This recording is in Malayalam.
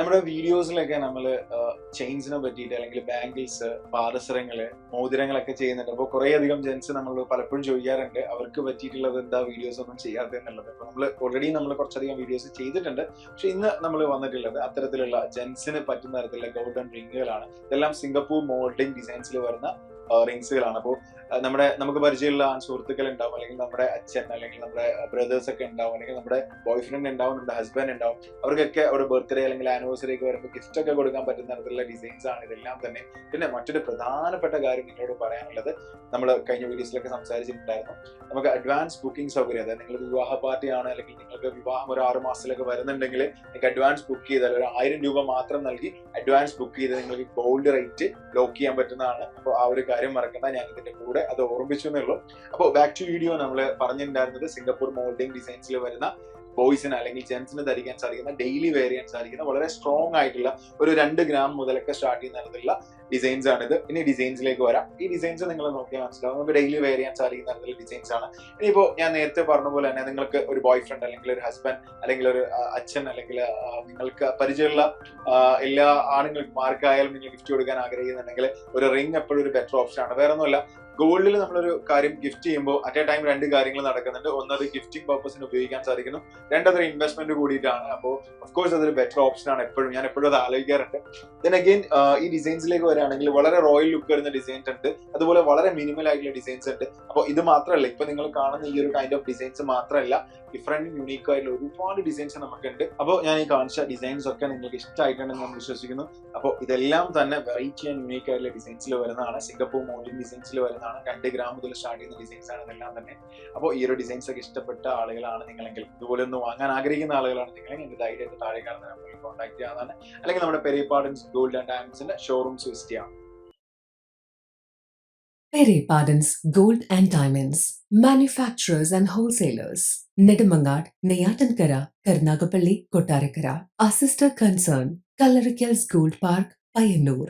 നമ്മുടെ വീഡിയോസിലൊക്കെ നമ്മൾ ചെയിൻസിനെ പറ്റിയിട്ട് അല്ലെങ്കിൽ ബാങ്കിൾസ് പാദസരങ്ങൾ മോതിരങ്ങളൊക്കെ ചെയ്യുന്നുണ്ട്. അപ്പോൾ കുറേ അധികം ജെൻസ് നമ്മൾ പലപ്പോഴും ചോദിക്കാറുണ്ട് അവർക്ക് പറ്റിയിട്ടുള്ളത് എന്താ വീഡിയോസ് ഒന്നും ചെയ്യാതെ എന്നുള്ളത്? അപ്പോൾ നമ്മൾ ഓൾറെഡി നമ്മൾ കുറച്ചധികം വീഡിയോസ് ചെയ്തിട്ടുണ്ട്. പക്ഷെ ഇന്ന് നമ്മൾ വന്നിട്ടുള്ളത് അത്തരത്തിലുള്ള ജെൻസിന് പറ്റുന്ന തരത്തിലുള്ള ഗോൾഡൻ റിങ്ങുകളാണ് ഇതെല്ലാം സിംഗപ്പൂർ മോൾഡിംഗ് ഡിസൈൻസിൽ വരുന്ന റിങ്സുകളാണ്. അപ്പോൾ നമ്മുടെ നമുക്ക് പരിചയമുള്ള സുഹൃത്തുക്കൾ ഉണ്ടാവും അല്ലെങ്കിൽ നമ്മുടെ അച്ഛൻ അല്ലെങ്കിൽ നമ്മുടെ ബ്രദേഴ്സ് ഒക്കെ ഉണ്ടാവും അല്ലെങ്കിൽ നമ്മുടെ ബോയ് ഫ്രണ്ട് ഉണ്ടാവും നമ്മുടെ ഹസ്ബൻഡ് ഉണ്ടാവും. അവർക്കൊക്കെ അവരുടെ ബർത്ത്ഡേ അല്ലെങ്കിൽ ആനിവേഴ്സറിക്ക് വരുമ്പോൾ ഗിഫ്റ്റ് ഒക്കെ കൊടുക്കാൻ പറ്റുന്ന തരത്തിലുള്ള ഡിസൈൻസ് ആണ് ഇതെല്ലാം തന്നെ. പിന്നെ മറ്റൊരു പ്രധാനപ്പെട്ട കാര്യം നിങ്ങളോട് പറയാനുള്ളത് നമ്മൾ കഴിഞ്ഞ വീഡിയോസിലൊക്കെ സംസാരിച്ചിട്ടുണ്ടായിരുന്നു. നമുക്ക് അഡ്വാൻസ് ബുക്കിംഗ് സൗകര്യം അതായത് നിങ്ങൾ വിവാഹ പാർട്ടിയാണ് അല്ലെങ്കിൽ നിങ്ങൾക്ക് വിവാഹം ഒരു ആറ് മാസത്തിലൊക്കെ വരുന്നുണ്ടെങ്കിൽ നിങ്ങൾക്ക് അഡ്വാൻസ് ബുക്ക് ചെയ്താൽ ഒരു ആയിരം രൂപ മാത്രം നൽകി അഡ്വാൻസ് ബുക്ക് ചെയ്ത് നിങ്ങൾക്ക് ഗോൾഡ് റേറ്റ് ലോക്ക് ചെയ്യാൻ പറ്റുന്നതാണ്. അപ്പോൾ ആ ഒരു കാര്യം മറക്കണ്ട ഞാൻ ഇതിന്റെ കൂടെ അത് ഓർമ്മിച്ചു എന്നുള്ളൂ. അപ്പോൾ ബാക്ക് ടു വീഡിയോ നമ്മൾ പറഞ്ഞിട്ടുണ്ടായിരുന്നത് സിംഗപ്പൂർ മോൾഡിംഗ് ഡിസൈൻസിൽ വരുന്ന ബോയ്സിന് അല്ലെങ്കിൽ ജെൻസിന് ധരിക്കാൻ സാധിക്കുന്ന ഡെയിലി ചെയ്യാൻ സാധിക്കുന്ന വളരെ സ്ട്രോങ് ആയിട്ടുള്ള ഒരു രണ്ട് ഗ്രാം മുതലൊക്കെ സ്റ്റാർട്ട് ചെയ്യുന്ന തരത്തിലുള്ള ഡിസൈൻസ് ആണ് ഇത് ഇനി ഡിസൈൻസിലേക്ക് വരാം. ഈ ഡിസൈൻസ് നിങ്ങൾ നോക്കിയാൽ മനസ്സിലാവും. നമുക്ക് ഡെയിലി ചെയ്യാൻ സാധിക്കുന്ന തരത്തിലുള്ള ഡിസൈൻസ് ആണ്. ഇനിയിപ്പോ ഞാൻ നേരത്തെ പറഞ്ഞ പോലെ തന്നെ നിങ്ങൾക്ക് ഒരു ബോയ് ഫ്രണ്ട് അല്ലെങ്കിൽ ഒരു ഹസ്ബൻഡ് അല്ലെങ്കിൽ ഒരു അച്ഛൻ അല്ലെങ്കിൽ നിങ്ങൾക്ക് പരിചയമുള്ള എല്ലാ ആണുങ്ങൾക്കും ആർക്കായാലും നിങ്ങൾ ഗിഫ്റ്റ് കൊടുക്കാൻ ആഗ്രഹിക്കുന്നുണ്ടെങ്കിൽ ഒരു റിംഗ് എപ്പോഴും ഒരു ബെറ്റർ ഓപ്ഷൻ ആണ്. വേറെ ഒന്നുമല്ല ഗോൾഡിൽ നമ്മളൊരു കാര്യം ഗിഫ്റ്റ് ചെയ്യുമ്പോൾ അറ്റ് എ ടൈം രണ്ട് കാര്യങ്ങൾ നടക്കുന്നുണ്ട്. ഒന്ന് ഒന്നത് ഗിഫ്റ്റിംഗ് പർപ്പസിന് ഉപയോഗിക്കാൻ സാധിക്കുന്നു. രണ്ടതൊരു ഇൻവെസ്റ്റ്മെന്റ് കൂടിയിട്ടാണ്. അപ്പോൾ ഓഫ് കോഴ്സ് അതൊരു ബെറ്റർ ഓപ്ഷൻ ആണ് എപ്പോഴും. ഞാൻ എപ്പോഴും അത് ആലോചിക്കാറുണ്ട്. ദെൻ അഗെയിൻ ഈ ഡിസൈൻസിലേക്ക് വരികയാണെങ്കിൽ വളരെ റോയൽ ലുക്ക് വരുന്ന ഡിസൈൻസ് ഉണ്ട്. അതുപോലെ വളരെ മിനിമൽ ആയിട്ടുള്ള ഡിസൈൻസ് ഉണ്ട്. അപ്പോൾ ഇത് മാത്രമല്ല ഇപ്പൊ നിങ്ങൾ കാണുന്ന ഈ ഒരു കൈൻഡ് ഓഫ് ഡിസൈൻസ് മാത്രമല്ല ഡിഫറെന്റ് യൂണീക്ക് ആയിട്ടുള്ള ഒരുപാട് ഡിസൈൻസ് നമുക്കുണ്ട്. അപ്പോൾ ഞാൻ ഈ കാണിച്ച ഡിസൈൻസ് ഒക്കെ നിങ്ങൾക്ക് ഇഷ്ടമായിട്ടുണ്ടെന്ന് ഞാൻ വിശ്വസിക്കുന്നു. അപ്പോൾ ഇതെല്ലാം തന്നെ വെറൈറ്റി ആൻഡ് യൂണീക്ക് ആയിട്ടുള്ള ഡിസൈൻസിൽ വരുന്നതാണ്. സിംഗപ്പൂർ മോഡേൺ ഡിസൈൻസിൽ വരുന്നതാണ്. രണ്ട് ഗ്രാം മുതൽ സ്റ്റാർട്ട് ചെയ്യുന്ന ഡിസൈൻസ് ആണ് ഇതെല്ലാം തന്നെ അപ്പോൾ ഈ ഒരു ഡിസൈൻസ് ഒക്കെ ഇഷ്ടപ്പെട്ട ആളുകളാണ് നിങ്ങളെങ്കിൽ ഇതുപോലെ ഒന്ന് വാങ്ങാൻ ആഗ്രഹിക്കുന്ന ആളുകളാണ് നിങ്ങളെങ്കിൽ എന്റെ ധൈര്യമായിട്ട് താഴെ കാണുന്ന നമ്പറിൽ കോൺടാക്ട് ചെയ്യാവുന്നതാണ് അല്ലെങ്കിൽ നമ്മുടെ പെരിപ്പാടൻസ് ഗോൾഡ് ആൻഡ് ഡയമണ്ട്സിന്റെ ഷോറൂംസ് വിസിറ്റ് ചെയ്യാം Perippadans Pardon's Gold and Diamonds, manufacturers and wholesalers. Neyyattinkara Neyatankara, Karnagapalli, a sister concern sister concern, park Payanur.